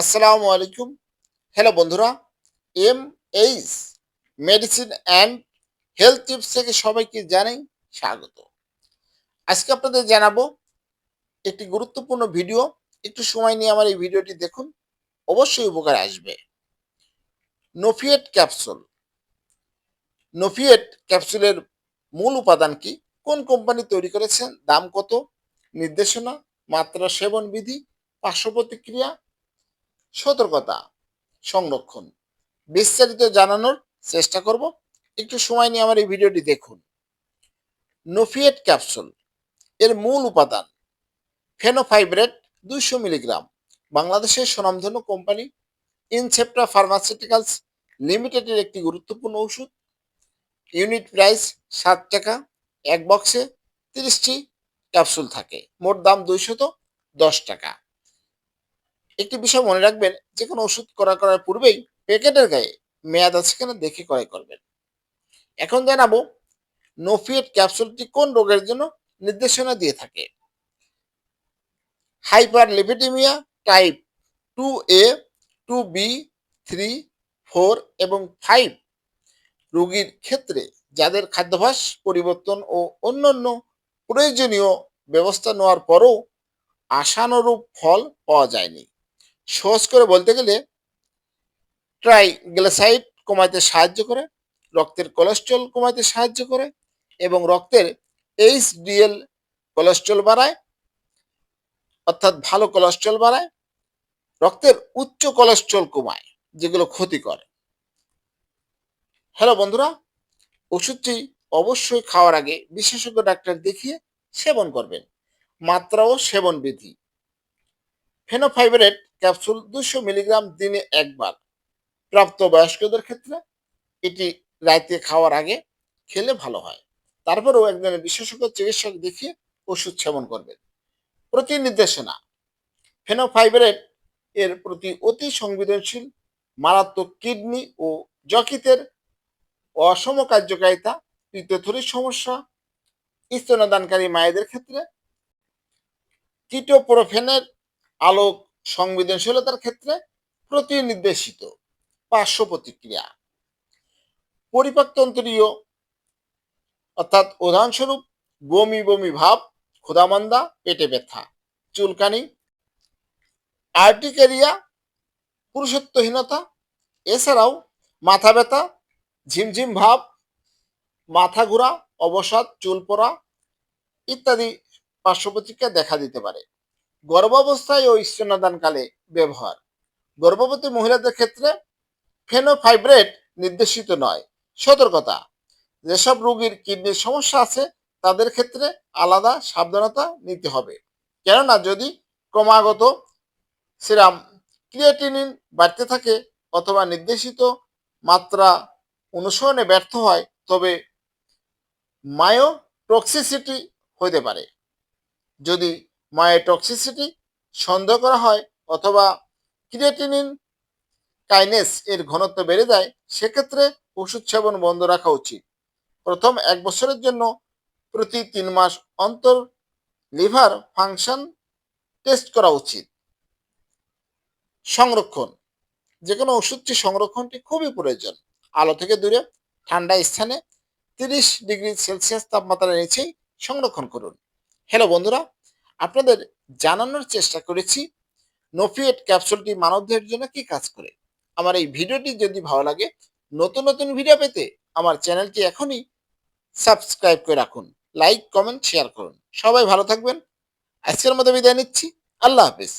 আসসালামু আলাইকুম। হ্যালো বন্ধুরা। M H medicine and health tips থেকে সবাইকে জানাই স্বাগত। আজকে আপনাদের জানাব একটি গুরুত্বপূর্ণ ভিডিও। একটু সময় নিয়ে আমার এই ভিডিওটি দেখুন। অবশ্যই উপকার আসবে। নোফিয়েট ক্যাপসুল নোফিয়েট ক্যাপসুলের মূল উপাদান কি? কোন কোম্পানি তৈরি করেছেন? দাম কত? নির্দেশনা? মাত্রা, সেবন বিধি? পার্শ্ব প্রতিক্রিয়া? সতর্কতা সংরক্ষণ। বিস্তারিত জানানোর চেষ্টা করব। একটু সময় নিয়ে আমার এই ভিডিওটি দেখুন। নোফিয়েট ক্যাপসুল এর মূল উপাদান। ফেনোফাইব্রেট দুইশো মিলিগ্রাম। বাংলাদেশের স্বনামধন্য কোম্পানি ইনসেপ্টা ফার্মাসিউটিক্যালস লিমিটেডের একটি গুরুত্বপূর্ণ ওষুধ। ইউনিট প্রাইস সাত টাকা, এক বক্সে তিরিশটি ক্যাপসুল থাকে। মোট দাম দুইশত দশ টাকা। একটি বিষয় মনে রাখবেন যে কোনো ওষুধ করা করার পূর্বেই প্যাকেটের গায়ে মেয়াদ আছে কিনা দেখে ক্রয় করবেন। এখন জানাব নোফিয়েট ক্যাপসুলটি কোন রোগের জন্য নির্দেশনা দিয়ে থাকে? Hyperlipidaemia type two A, two B, three, four এবং ফাইভ রোগীর ক্ষেত্রে যাদের খাদ্যাভ্যাস, পরিবর্তন ও অন্যান্য প্রয়োজনীয় ব্যবস্থা নেওয়ার পরও আশানুরূপ ফল পাওয়া যায়নি। সহজ করে বলতে গেলে ট্রাইগ্লিসাইড কমাতে সাহায্য করে, রক্তের কোলেস্ট্রল কমাতে সাহায্য করে এবং রক্তের এইচডিএল কোলেস্ট্রল বাড়ায়, অর্থাৎ ভালো কোলেস্ট্রল বাড়ায়, রক্তের উচ্চ কোলেস্ট্রল কমায়, যেগুলো ক্ষতিকর হ্যালো বন্ধুরা, ওষুধটি অবশ্যই খাওয়ার আগে বিশেষজ্ঞ ডাক্তার দেখিয়ে সেবন করবেন। মাত্রা ও সেবন বিধি। ফেনোফাইবারেট ক্যাপসুল দুশো মিলিগ্রাম দিনে একবার। প্রাপ্তবয়স্কদের ক্ষেত্রে এটি রাতে খাওয়ার আগে খেলে ভালো হয়। তারপরেও একজনের বিশেষজ্ঞ চিকিৎসক দেখিয়ে ওষুধ সেবন করবেন। প্রতি নির্দেশনা ফেনোফাইবারেট এর প্রতি অতি সংবেদনশীল, মারাত্মক কিডনি ও যকৃতের অসম কার্যকারিতা পিত্তথলির সমস্যা স্তনদানকারী মায়েদের ক্ষেত্রে, কিটোপ্রোফেনের আলোক সংবেদনশীলতার ক্ষেত্রে প্রতিনির্দেশিত পার্শ্ব প্রতিক্রিয়া। পরিপাকতন্ত্রীয়, অর্থাৎ উদাহরণস্বরূপ বমি বমি ভাব, ক্ষুধামন্দা, পেটে ব্যথা, চুলকানি, আর্টিকেরিয়া, পুরুষত্বহীনতা, এছাড়াও মাথা ব্যথা, ঝিমঝিম ভাব, মাথা ঘোরা, অবসাদ, চুল পড়া ইত্যাদি পার্শ্ব প্রতিক্রিয়া দেখা দিতে পারে। গর্ভাবস্থায় ও স্তন্যদানকালে ব্যবহার। গর্ভবতী মহিলাদের ক্ষেত্রে ফেনোফাইব্রেট নির্দেশিত নয়। সতর্কতা, যেসব রোগীর কিডনির সমস্যা আছে, তাদের ক্ষেত্রে আলাদা সাবধানতা নিতে হবে। কেননা যদি ক্রমাগত সিরাম ক্রিয়েটিনিন বাড়তে থাকে অথবা নির্দেশিত মাত্রা অনুসরণে ব্যর্থ হয়, তবে মায়োটক্সিসিটি হতে পারে। যদি মায়োটক্সিসিটি সন্দেহ করা হয় অথবা ক্রিয়েটিনিন কাইনেস এর ঘনত্ব বেড়ে যায়, সেক্ষেত্রে ওষুধ সেবন বন্ধ রাখা উচিত। প্রথম এক বছরের জন্য প্রতি তিন মাস অন্তর লিভার ফাংশন টেস্ট করা উচিত। সংরক্ষণ যে কোনো ওষুধটি সংরক্ষণটি খুবই প্রয়োজন। আলো থেকে দূরে, ঠান্ডা স্থানে তিরিশ ডিগ্রি সেলসিয়াস তাপমাত্রার নিচেই সংরক্ষণ করুন। হ্যালো বন্ধুরা আপনাদের জানানোর চেষ্টা করেছি নোফিয়েট ক্যাপসুলটি মানবদের জন্য কি কাজ করে? আমার এই ভিডিওটি যদি ভালো লাগে, নতুন নতুন ভিডিও পেতে আমার চ্যানেলটি এখনই সাবস্ক্রাইব করে রাখুন, লাইক, কমেন্ট, শেয়ার করুন। সবাই ভালো থাকবেন। আজকের মতো বিদায় নিচ্ছি। আল্লাহ হাফিজ।